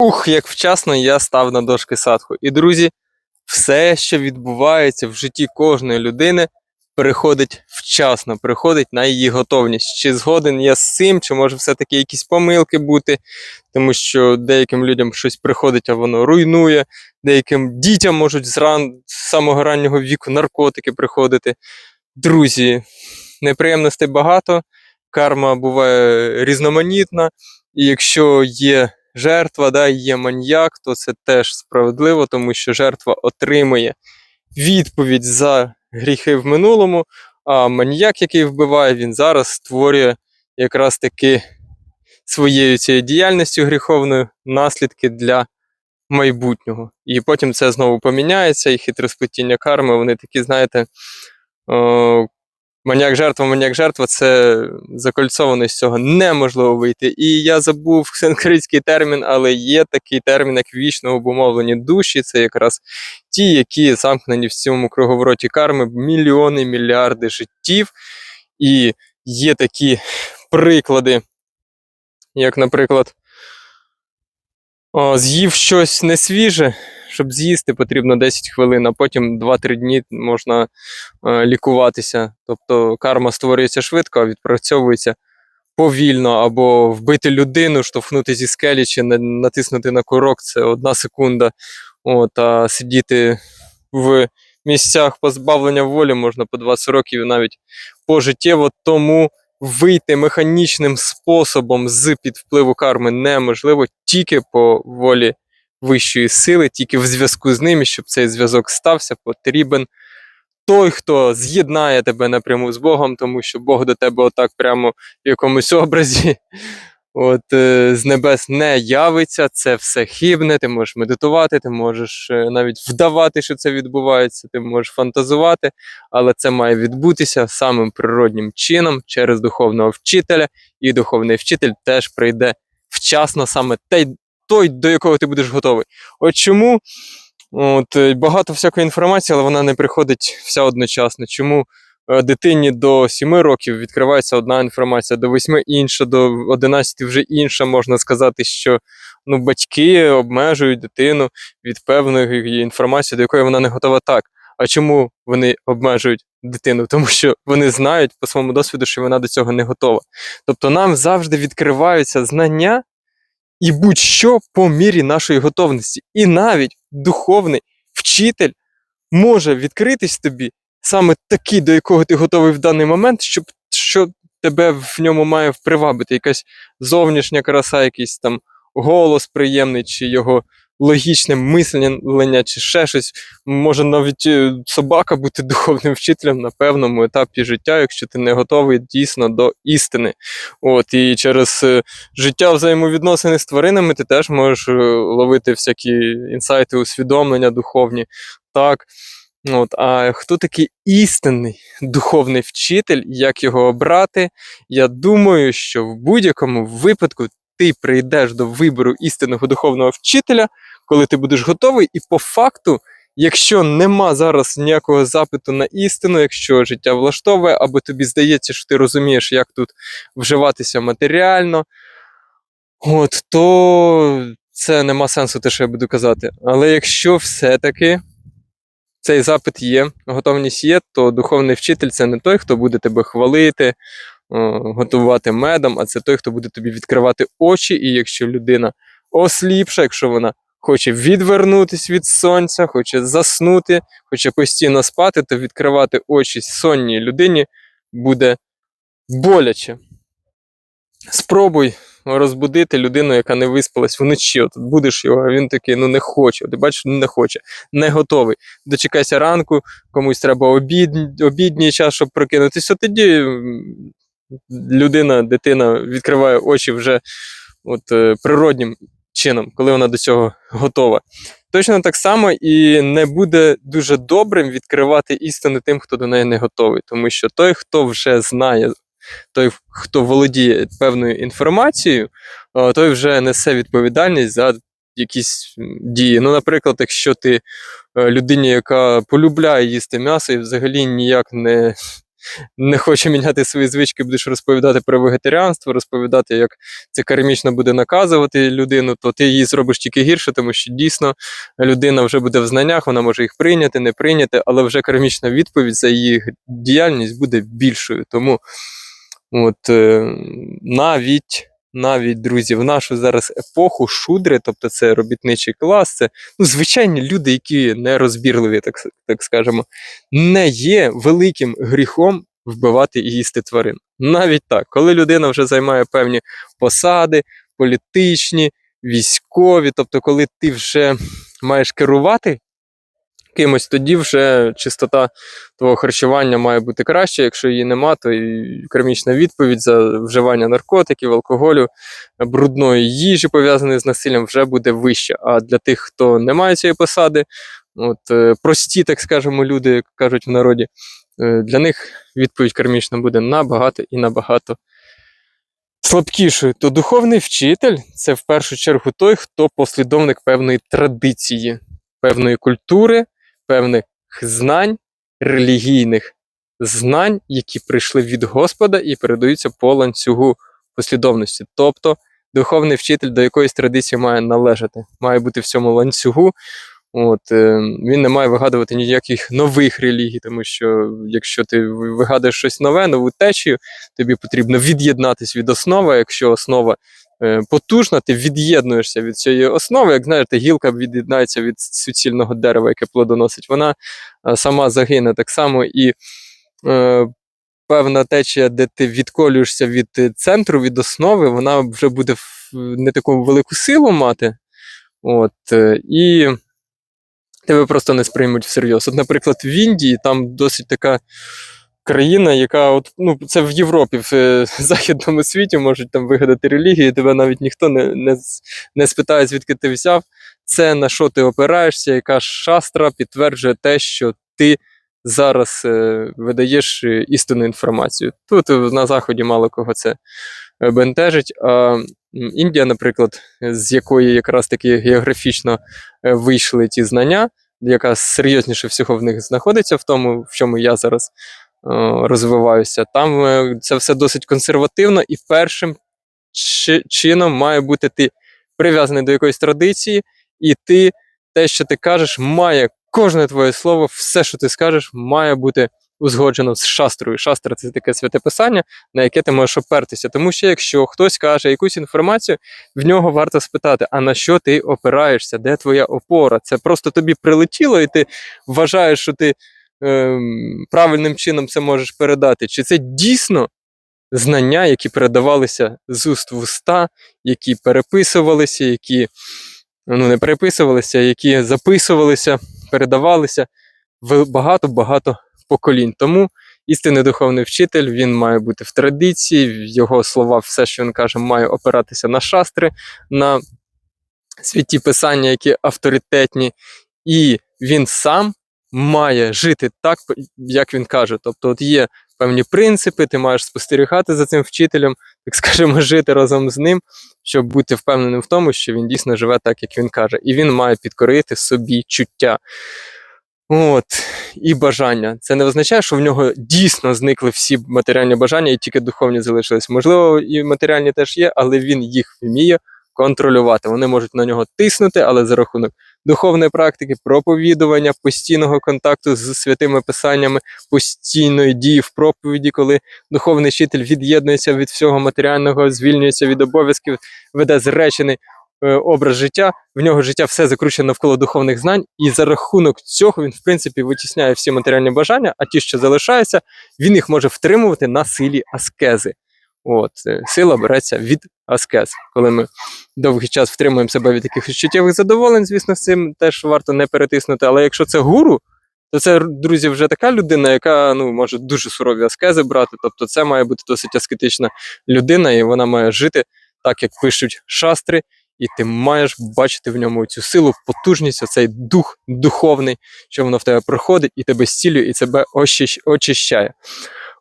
Ух, як вчасно я став на дошки садху. І, друзі, все, що відбувається в житті кожної людини, приходить вчасно, приходить на її готовність. Чи згоден я з цим, чи може все-таки якісь помилки бути, тому що деяким людям щось приходить, а воно руйнує, деяким дітям можуть з, ран... з самого раннього віку наркотики приходити. Друзі, неприємностей багато, карма буває різноманітна, і якщо є жертва, да, є маньяк, то це теж справедливо, тому що жертва отримує відповідь за гріхи в минулому, а маньяк, який вбиває, він зараз створює якраз таки своєю цією діяльністю гріховною наслідки для майбутнього. І потім це знову поміняється, і хитросплетіння карми, вони такі, знаєте, Маніяк жертва, маніяк жертва це закольцовано з цього неможливо вийти. І я забув санскритський термін, але є такий термін, як вічно обумовлені душі. Це якраз ті, які замкнені в цьому круговороті карми мільйони, мільярди життів. І є такі приклади, як, наприклад, о, з'їв щось несвіже, щоб з'їсти, потрібно 10 хвилин, а потім 2-3 дні можна е, лікуватися. Тобто карма створюється швидко, а відпрацьовується повільно, або вбити людину, штовхнути зі скелі чи натиснути на курок це одна секунда. От, а сидіти в місцях позбавлення волі можна по 20 років і навіть пожиттєво. Тому вийти механічним способом з під впливу карми неможливо тільки по волі вищої сили, тільки в зв'язку з ними, щоб цей зв'язок стався, потрібен той, хто з'єднає тебе напряму з Богом, тому що Бог до тебе отак прямо в якомусь образі. От е, з небес не явиться, це все хибне, ти можеш медитувати, ти можеш е, навіть вдавати, що це відбувається, ти можеш фантазувати, але це має відбутися самим природнім чином через духовного вчителя, і духовний вчитель теж прийде вчасно саме той, той, до якого ти будеш готовий. От чому от, е, багато всякої інформації, але вона не приходить вся одночасно. Чому е, дитині до 7 років відкривається одна інформація, до 8 інша, до 11 вже інша. Можна сказати, що ну, батьки обмежують дитину від певної інформації, до якої вона не готова так. А чому вони обмежують дитину? Тому що вони знають по своєму досвіду, що вона до цього не готова. Тобто нам завжди відкриваються знання і будь-що по мірі нашої готовності. І навіть духовний вчитель може відкритись тобі саме такий, до якого ти готовий в даний момент, щоб що тебе в ньому має привабити, якась зовнішня краса, якийсь там голос приємний, чи його логічне мислення, чи ще щось. Може навіть е, собака бути духовним вчителем на певному етапі життя, якщо ти не готовий дійсно до істини. От, і через е, життя взаємовідносини з тваринами ти теж можеш е, ловити всякі інсайти, усвідомлення духовні. Так. От, а хто такий істинний духовний вчитель, як його обрати? Я думаю, що в будь-якому випадку ти прийдеш до вибору істинного духовного вчителя, коли ти будеш готовий, і по факту, якщо нема зараз ніякого запиту на істину, якщо життя влаштовує, або тобі здається, що ти розумієш, як тут вживатися матеріально, от, то це нема сенсу те, що я буду казати. Але якщо все-таки цей запит є, готовність є, то духовний вчитель це не той, хто буде тебе хвалити, готувати медом, а це той, хто буде тобі відкривати очі. І якщо людина осліпша, якщо вона хоче відвернутися від сонця, хоче заснути, хоче постійно спати, то відкривати очі сонній людині буде боляче. Спробуй розбудити людину, яка не виспалась вночі. От будеш його, а він такий, ну не хоче. Ти бачиш, не хоче, не готовий. Дочекайся ранку, комусь треба обід, обідній час, щоб прокинутися. Тоді людина, дитина відкриває очі вже от, е, природнім чином, коли вона до цього готова. Точно так само і не буде дуже добрим відкривати істину тим, хто до неї не готовий. Тому що той, хто вже знає, той, хто володіє певною інформацією, той вже несе відповідальність за якісь дії. Ну, наприклад, якщо ти е, людині, яка полюбляє їсти м'ясо і взагалі ніяк не не хоче міняти свої звички, будеш розповідати про вегетаріанство, розповідати, як це кармічно буде наказувати людину, то ти її зробиш тільки гірше, тому що дійсно людина вже буде в знаннях, вона може їх прийняти, не прийняти, але вже кармічна відповідь за її діяльність буде більшою. Тому от, е, навіть. Навіть друзі, в нашу зараз епоху шудри, тобто це робітничий клас, це ну, звичайні люди, які не розбірливі, так, так скажемо, не є великим гріхом вбивати і їсти тварин. Навіть так, коли людина вже займає певні посади, політичні, військові, тобто, коли ти вже маєш керувати кимось, тоді вже чистота твого харчування має бути краще. Якщо її нема, то і кармічна відповідь за вживання наркотиків, алкоголю, брудної їжі, пов'язаної з насиллям, вже буде вища. А для тих, хто не має цієї посади, от е, прості, так скажемо, люди, як кажуть в народі, е, для них відповідь кармічна буде набагато і набагато слабкішою. То духовний вчитель це в першу чергу той, хто послідовник певної традиції, певної культури, певних знань, релігійних знань, які прийшли від Господа і передаються по ланцюгу послідовності. Тобто духовний вчитель до якоїсь традиції має належати, має бути в цьому ланцюгу. От, е, він не має вигадувати ніяких нових релігій, тому що якщо ти вигадуєш щось нове, нову течію, тобі потрібно від'єднатися від основи. Якщо основа е, потужна, ти від'єднуєшся від цієї основи. Як знаєте, гілка від'єднається від суцільного дерева, яке плодоносить, вона е, сама загине. Так само і е, певна течія, де ти відколюєшся від центру, від основи, вона вже буде не таку велику силу мати. От, і тебе просто не сприймуть всерйоз. От, наприклад, в Індії там досить така країна, яка от, ну, це в Європі, в е, західному світі можуть там вигадати релігії, тебе навіть ніхто не, не, не спитає, звідки ти взяв. Це на що ти опираєшся, яка шастра підтверджує те, що ти зараз е, видаєш е, істинну інформацію. Тут е, на Заході мало кого це бентежить. А Індія, наприклад, з якої якраз таки географічно е, вийшли ті знання, яка серйозніше всього в них знаходиться, в тому, в чому я зараз розвиваюся. Там е, це все досить консервативно, і першим чином має бути ти прив'язаний до якоїсь традиції, і ти те, що ти кажеш, має кожне твоє слово, все, що ти скажеш, має бути узгоджено з шастрою. Шастра це таке святе писання, на яке ти можеш опертися. Тому що якщо хтось каже якусь інформацію, в нього варто спитати, а на що ти опираєшся, де твоя опора? Це просто тобі прилетіло, і ти вважаєш, що ти ем, правильним чином це можеш передати. Чи це дійсно знання, які передавалися з уст в уста, які переписувалися, які ну, не переписувалися, які записувалися, передавалися багато-багато поколінь. Тому істинний духовний вчитель він має бути в традиції, його слова, все, що він каже, має опиратися на шастри, на святі писання, які авторитетні, і він сам має жити так, як він каже. Тобто, от є певні принципи, ти маєш спостерігати за цим вчителем, так скажемо, жити разом з ним, щоб бути впевненим в тому, що він дійсно живе так, як він каже, і він має підкорити собі чуття. От, і бажання. Це не означає, що в нього дійсно зникли всі матеріальні бажання і тільки духовні залишились. Можливо, і матеріальні теж є, але він їх вміє контролювати. Вони можуть на нього тиснути, але за рахунок духовної практики, проповідування, постійного контакту з святими писаннями, постійної дії в проповіді, коли духовний вчитель від'єднується від всього матеріального, звільнюється від обов'язків, веде зречений образ життя. В нього життя все закручено навколо духовних знань, і за рахунок цього він, в принципі, витісняє всі матеріальні бажання, а ті, що залишаються, він їх може втримувати на силі аскези. От, е, сила береться від аскез. Коли ми довгий час втримуємо себе від якихось чуттєвих задоволень, звісно, з цим теж варто не перетиснути. Але якщо це гуру, то це, друзі, вже така людина, яка ну, може дуже сурові аскези брати. Тобто це має бути досить аскетична людина, і вона має жити так, як пишуть шастри, і ти маєш бачити в ньому цю силу, потужність, оцей дух духовний, що воно в тебе проходить, і тебе зцілює, і тебе очищає.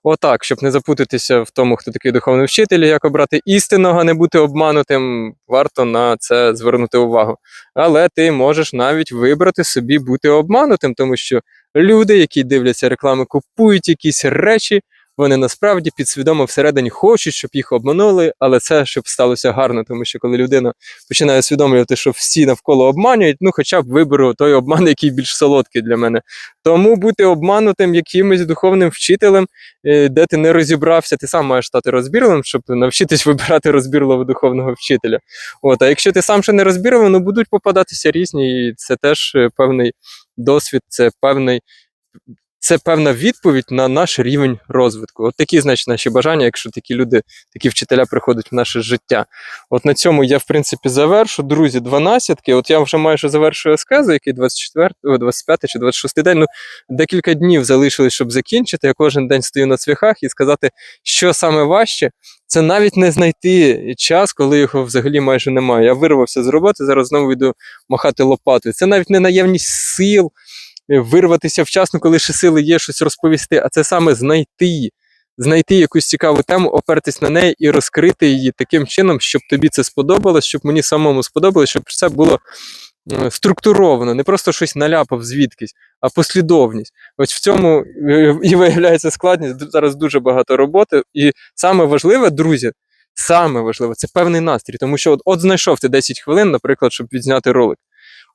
Отак, щоб не запутатися в тому, хто такий духовний вчитель, як обрати істинного, не бути обманутим, варто на це звернути увагу. Але ти можеш навіть вибрати собі бути обманутим, тому що люди, які дивляться реклами, купують якісь речі, вони насправді підсвідомо всередині хочуть, щоб їх обманули, але це щоб сталося гарно, тому що коли людина починає усвідомлювати, що всі навколо обманюють, ну хоча б виберу той обман, який більш солодкий для мене. Тому бути обманутим якимось духовним вчителем, е, де ти не розібрався, ти сам маєш стати розбірливим, щоб навчитись вибирати розбірливого духовного вчителя. От, а якщо ти сам ще не розбірливий, ну будуть попадатися різні, і це теж е, певний досвід, це певний. Це певна відповідь на наш рівень розвитку. От такі, значить, наші бажання, якщо такі люди, такі вчителя приходять в наше життя. От на цьому я, в принципі, завершу. Друзі, 12 От я вже майже завершую аскезу, який 24, о, 25 чи 26 день. Ну, декілька днів залишилось, щоб закінчити. Я кожен день стою на цвяхах і сказати, що саме важче, це навіть не знайти час, коли його взагалі майже немає. Я вирвався з роботи, зараз знову йду махати лопатою. Це навіть не наявність сил вирватися вчасно, коли ще сили є щось розповісти, а це саме знайти. Знайти якусь цікаву тему, опертись на неї і розкрити її таким чином, щоб тобі це сподобалось, щоб мені самому сподобалось, щоб це було е, структуровано, не просто щось наляпав звідкись, а послідовність. Ось в цьому е, і виявляється складність. Зараз дуже багато роботи. І саме важливе, друзі, саме важливе це певний настрій. Тому що от, от знайшов ти 10 хвилин, наприклад, щоб відзняти ролик.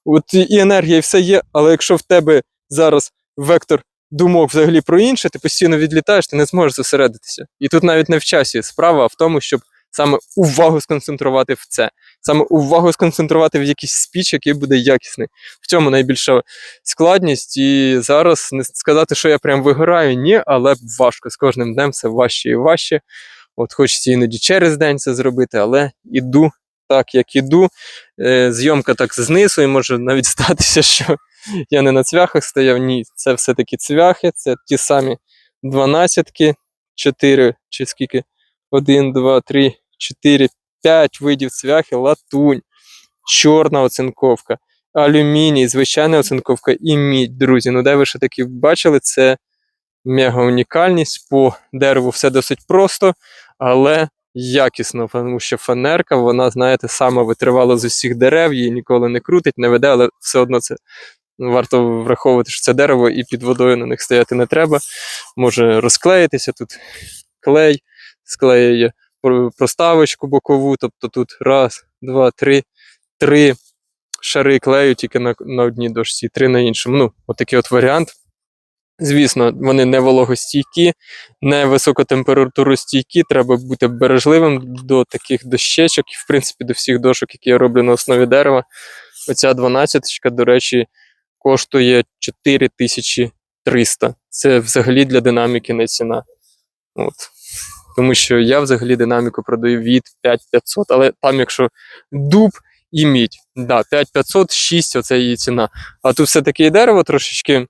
От і- енергія, і все є, але якщо в тебе зараз вектор думок взагалі про інше, ти постійно відлітаєш, ти не зможеш зосередитися. І тут навіть не в часі справа, а в тому, щоб саме увагу сконцентрувати в це, саме увагу сконцентрувати в якийсь спіч, який буде якісний. В цьому найбільша складність. І зараз не сказати, що я прям вигораю, ні, але важко. З кожним днем все важче і важче. От хочеться іноді через день це зробити, але іду так, як іду. Е, зйомка так знизу, і може навіть статися, що я не на цвяхах стояв. Ні, це все-таки цвяхи, це ті самі дванадцятки, 4 чи скільки? 1, 2, 3, 4, 5 видів цвяхи, латунь, чорна оцинковка, алюміній, звичайна оцинковка і мідь. Друзі, ну де ви ще такі бачили, це мега унікальність. По дереву все досить просто, але якісно, тому що фанерка, вона, знаєте, саме витривала з усіх дерев, її ніколи не крутить, не веде, але все одно це варто враховувати, що це дерево і під водою на них стояти не треба. Може розклеїтися тут клей, склеює проставочку бокову, тобто тут раз, два, три, три шари клею тільки на, на одній дошці, три на іншому. Ну, отакий от варіант. Звісно, вони не вологостійкі, не високотемпературостійкі. Треба бути бережливим до таких дощечок і, в принципі, до всіх дошок, які я роблю на основі дерева. Оця 12, до речі, коштує 4300. Це взагалі для динаміки не ціна. От. Тому що я взагалі динаміку продаю від 5500, але там, якщо дуб і мідь, да, 5500, 6 оце її ціна. А тут все-таки і дерево трошечки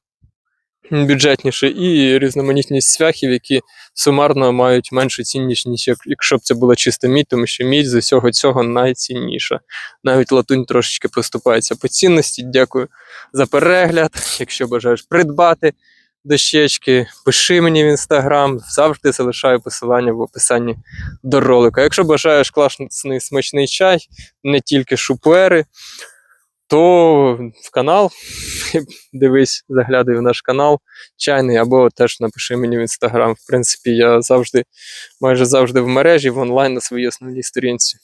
бюджетніше, і різноманітність цвяхів, які сумарно мають меншу цінність, ніж як- якщо б це була чиста мідь, тому що мідь з усього цього найцінніша. Навіть латунь трошечки поступається по цінності. Дякую за перегляд. Якщо бажаєш придбати дощечки, пиши мені в інстаграм, завжди залишаю посилання в описанні до ролика. Якщо бажаєш класний смачний чай, не тільки шупуери, то в канал дивись, заглядай в наш канал чайний, або теж напиши мені в інстаграм. В принципі, я завжди, майже завжди в мережі, в онлайн на своїй основній сторінці.